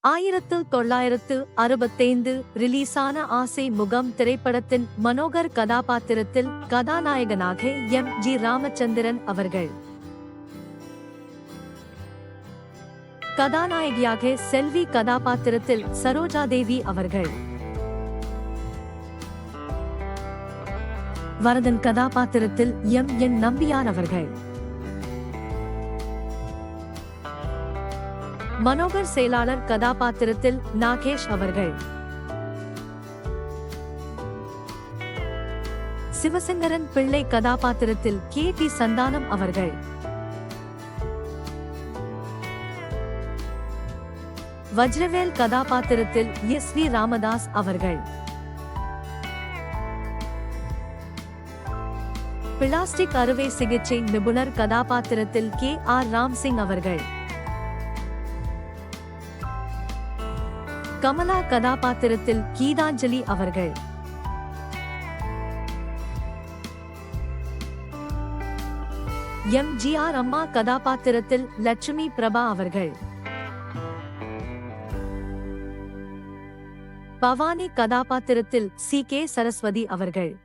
ஆயிரத்து தொள்ளாயிரத்து அறுபத்தைந்து ரிலீஸான ஆசை முகம் திரைப்படத்தின் மனோகர் கதாபாத்திரத்தில் கதாநாயகனாக எம். ஜி. ராமச்சந்திரன் அவர்கள். கதாநாயகியாக செல்வி கதாபாத்திரத்தில் சரோஜாதேவி அவர்கள். வரதன் கதாபாத்திரத்தில் எம். என். நம்பியார் அவர்கள். மனோகர் செயலாளர் கதாபாத்திரத்தில் நாகேஷ் அவர்கள். சிவசங்கரன் பிள்ளை கதாபாத்திரத்தில் கே டி சந்தானம் அவர்கள். வஜ்ரவேல் கதாபாத்திரத்தில் எஸ் வி ராமதாஸ் அவர்கள். பிளாஸ்டிக் அறுவை சிகிச்சை நிபுணர் கதாபாத்திரத்தில் கே ஆர் ராம்சிங் அவர்கள். கமலா கதாபாத்திரத்தில் கீதாஞ்சலி அவர்கள். எம் ஜி ஆர் அம்மா கதாபாத்திரத்தில் லட்சுமி பிரபா அவர்கள். பவானி கதாபாத்திரத்தில் சி கே சரஸ்வதி அவர்கள்.